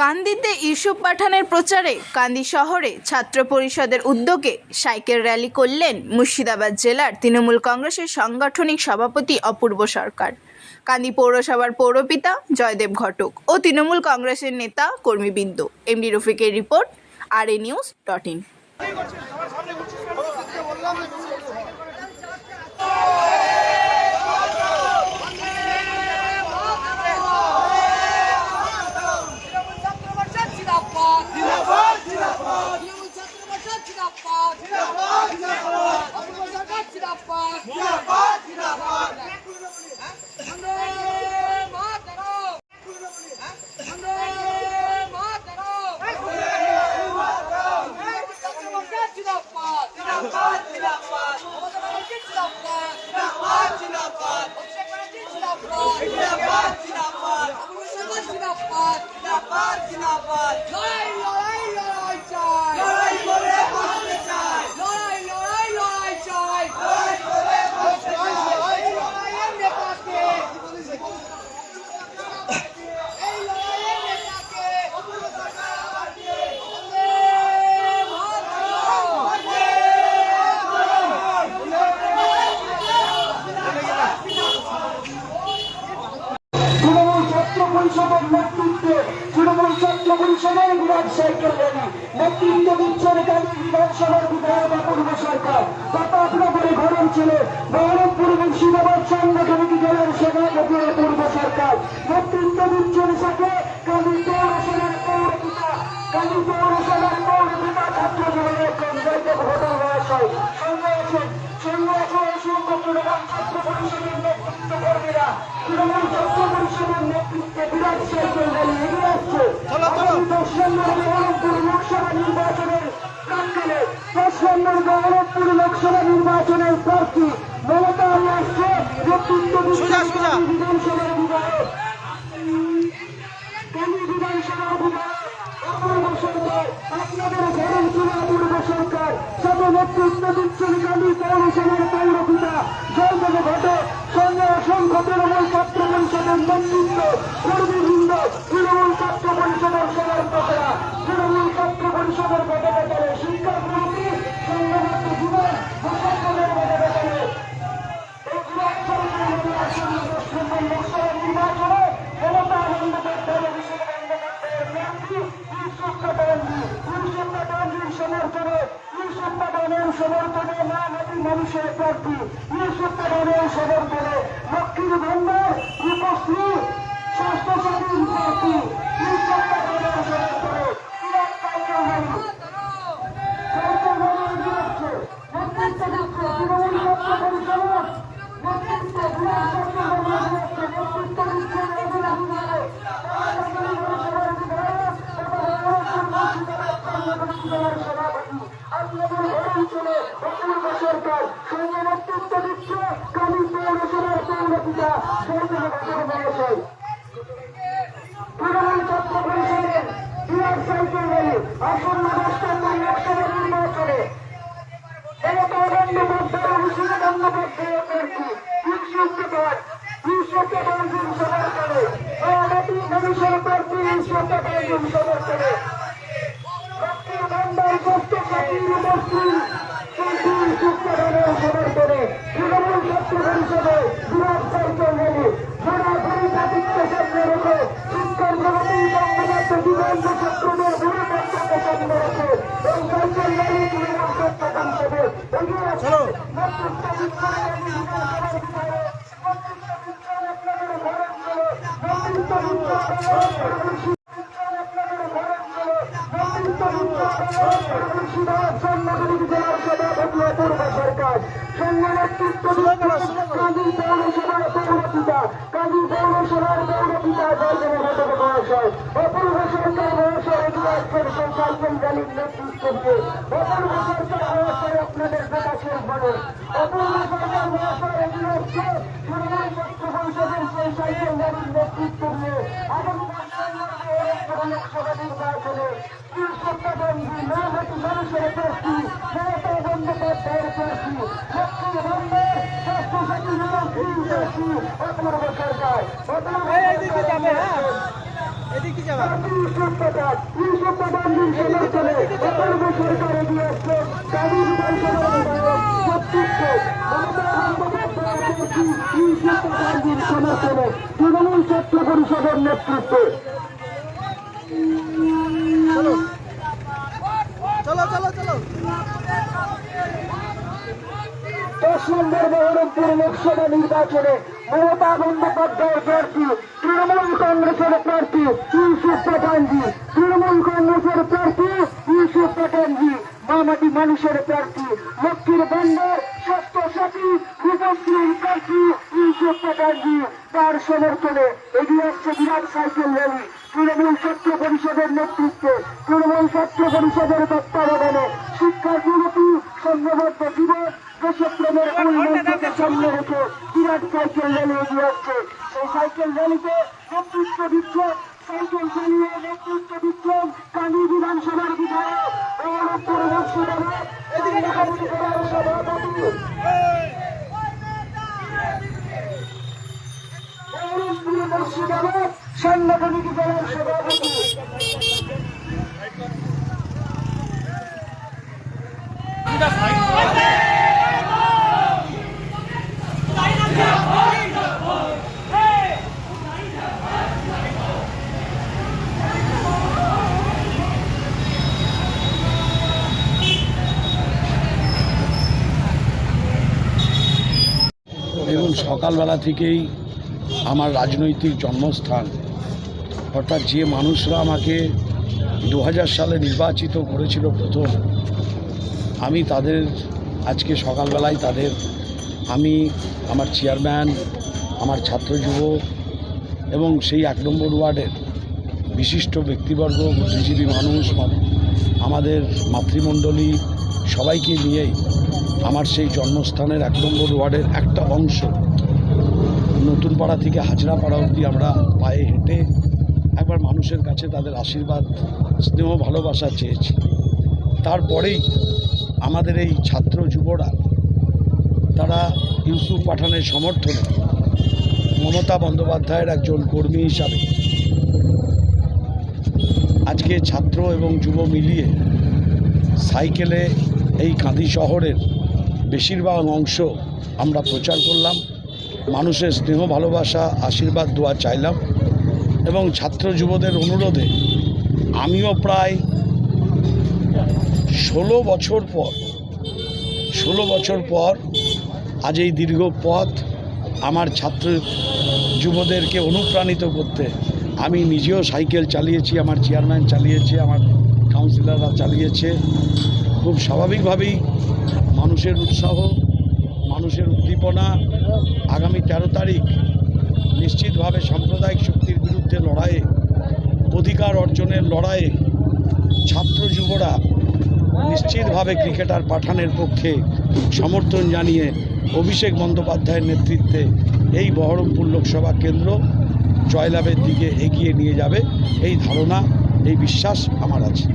কান্দিতে ইউসুফ পাঠানের প্রচারে কান্দি শহরে ছাত্র পরিষদের উদ্যোগে সাইকেল র্যালি করলেন মুর্শিদাবাদ জেলার তৃণমূল কংগ্রেসের সাংগঠনিক সভাপতি অপূর্ব সরকার। কান্দি পৌরসভার পৌরপিতা জয়দেব ঘটক ও তৃণমূল কংগ্রেসের নেতা কর্মীবৃন্দ। MD রফিকের report, R A news dot in. Virat cycle rally নেতৃত্ব দিচ্ছেন কালী বিধানসভার বিধায়ক অপূর্ব সরকার প্রতাপ নগরে ঘরের ছিল বহরমপুর মুর্শিদাবাদ সাংগঠনিক জেলার সভাপতি অপূর্ব সরকার নেতৃত্ব দিচ্ছেন সাথে কালী পৌরসভার পৌরপিতা কালী পৌরসভার পৌরপিতা ছাত্র জীবনের জয়দেব ঘটক মহাশয় সঙ্গে আছেন সঙ্গে আছেন অসংখ্য তৃণমূল ছাত্র পরিষদের নেতৃত্ব কর্মীরা তৃণমূল ছাত্র পরিষদের নেতৃত্বে বিরাট সাইকেল র্যালি এগিয়ে আসছে আগামী দশ নম্বর বহরমপুর লোকসভা নির্বাচনের প্রাক্কালে দশ নম্বর বহরমপুর লোকসভা নির্বাচনের প্রার্থী মমতা আমি আসছে নেতৃত্ব দিচ্ছেন বিধানসভার বিধায়ক কালী বিধানসভা বিধায়ক অপূর্ব সরকার আপনাদের ঘরের ছিল অপূর্ব সরকার সাথে নেতৃত্ব দিচ্ছেন পৌরসভার পৌরপিতা জয়দেব ঘটক সঙ্গে অসংখ্য তৃণমূল ছাত্র পরিষদের নেতৃত্ব কর্মীবৃন্দ তৃণমূল ছাত্র পরিষদের সমর্থনে না নদী মানুষের প্রার্থী ইউসুফ পাঠানের সমর্থনে লক্ষ্মীর ভান্ডার রূপশ্রী, স্বাস্থ্যসাথীর প্রার্থী ইউসুফ পাঠানের সমর্থনে নেতৃত্ব দিচ্ছে তৃণমূল পরিষদের নেতৃত্বে বিরাট সাইকেল র্যালি এগিয়ে আসছে নেতৃত্ব দিচ্ছেন এগুলা বিধায়ক পৌরসভার বিধায়ক আপনাদের ঘরেই ছিল অপূর্ব সরকার সঙ্গে নেতৃত্ব দিচ্ছে কালী পৌরসভার পৌরপিতা সরকার মহাশয় তৃণমূল ছাত্র পরিষদের বিরাট সাইকেল র্যালি আসন্ন রাষ্ট্রপতি লোকসভা নির্বাচনে মমতা বন্দ্যোপাধ্যায় অভিষেক বন্দ্যোপাধ্যায় প্রার্থী ইউসুফ পাঠান ইউসুফ পাঠানজির সমর্থনে সভাপতি মানুষের প্রার্থী ইউসুফ পাঠানজির সমর্থনে লক্ষ্মীর ছাত্রদের দূরে বক্তব্য সামনে রেখে এই সাইকেল র্যালি তৃণমূল ছাত্র পরিষদে এগিয়ে আসছে নেতৃত্ব সরকার সঙ্গে নেতৃত্ব দিচ্ছেন কাজী পৌরসভার পৌরপিতা কাজী পৌরসভার পৌরপিতা জয়দেব ঘটক মহাশয় অপূর্ব সরকার মহাশয় এগিয়ে আসছেন সেই সাইকেল র্যালির নেতৃত্ব দিয়ে অপূর্ব সরকার মহাশয় আপনাদের প্রকাশের বলে অপূর্ব সরকার মহাশয় এগিয়ে আসছে তৃণমূল ছাত্র পরিষদের সেই লোকসভা নির্বাচনে ইউসুফ পাঠানজি তৃণমূল ছাত্র পরিষদের নেতৃত্বে দশ নম্বর বহরমপুর লোকসভা নির্বাচনে মমতা বন্দ্যোপাধ্যায়ের প্রার্থী, তৃণমূল কংগ্রেসের প্রার্থী ইউসুফ সমর্থনে এগিয়ে আসছে বিরাট পরিষদের তত্ত্বাবধানে শিক্ষার বিরতি সংঘবদ্ধ দিবস দেশপ্রেমের মূল মন্ত্রকে সামনে রেখে বিরাট সাইকেল র্যালি এগিয়ে আসছে। সেই সাইকেল র্যালিতে নেতৃত্ব দিচ্ছে সাইকেল চালিয়ে নেতৃত্ব দিচ্ছেন কালী বিধানসভার বিধায়ক মুর্শিদাবাদ। সাংগঠনিক জেলার সভাপতি। বহরমপুর মুর্শিদাবাদ সাংগঠনিক জেলার সভাপতি। দেখুন, সকালবেলা থেকেই আমার রাজনৈতিক জন্মস্থান। অর্থাৎ যে মানুষরা আমাকে দু হাজার সালে নির্বাচিত করেছিল প্রথম আমি তাদের, আজকে সকালবেলায় তাদের, আমি, আমার চেয়ারম্যান, আমার ছাত্র যুব এবং সেই এক নম্বর ওয়ার্ডের বিশিষ্ট ব্যক্তিবর্গ, বুদ্ধিজীবী মানুষ আমাদের মাতৃমণ্ডলী সবাইকে নিয়েই আমার সেই জন্মস্থানের এক নম্বর ওয়ার্ডের একটা অংশ। নতুন পাড়া থেকে হাজরা পাড়া অবধি আমরা পায়ে হেঁটে একবার মানুষের কাছে তাদের আশীর্বাদ, স্নেহ, ভালোবাসা চেয়েছি। তারপরেই আমাদের এই ছাত্র যুবরা, তারা ইউসুফ পাঠানের সমর্থনে মমতা বন্দ্যোপাধ্যায়ের একজন কর্মী হিসাবে আজকে ছাত্র এবং যুব মিলিয়ে সাইকেলে এই কাঁদি শহরের বেশিরভাগ অংশ আমরা প্রচার করলাম। মানুষের স্নেহ, ভালোবাসা, আশীর্বাদ, দোয়া চাইলাম এবং ছাত্র যুবদের অনুরোধে আমিও প্রায় ষোলো বছর পর, ষোলো বছর পর আজ এই দীর্ঘ পথ আমার ছাত্র যুবদেরকে অনুপ্রাণিত করতে আমি নিজেও সাইকেল চালিয়েছি, আমার চেয়ারম্যান চালিয়েছে, আমার কাউন্সিলররা চালিয়েছে। খুব স্বাভাবিকভাবেই মানুষের উৎসাহ, মানুষের উদ্দীপনা আগামী তেরো তারিখ নিশ্চিতভাবে সাম্প্রদায়িক শক্তির বিরুদ্ধে লড়াইয়ে, অধিকার অর্জনের লড়াইয়ে ছাত্র যুবরা নিশ্চিতভাবে ক্রিকেটার পাঠানের পক্ষে সমর্থন জানিয়ে অভিষেক বন্দ্যোপাধ্যায়ের নেতৃত্বে এই বহরমপুর লোকসভা কেন্দ্র জয়লাভের দিকে এগিয়ে নিয়ে যাবে। এই ধারণা, এই বিশ্বাস আমার আছে।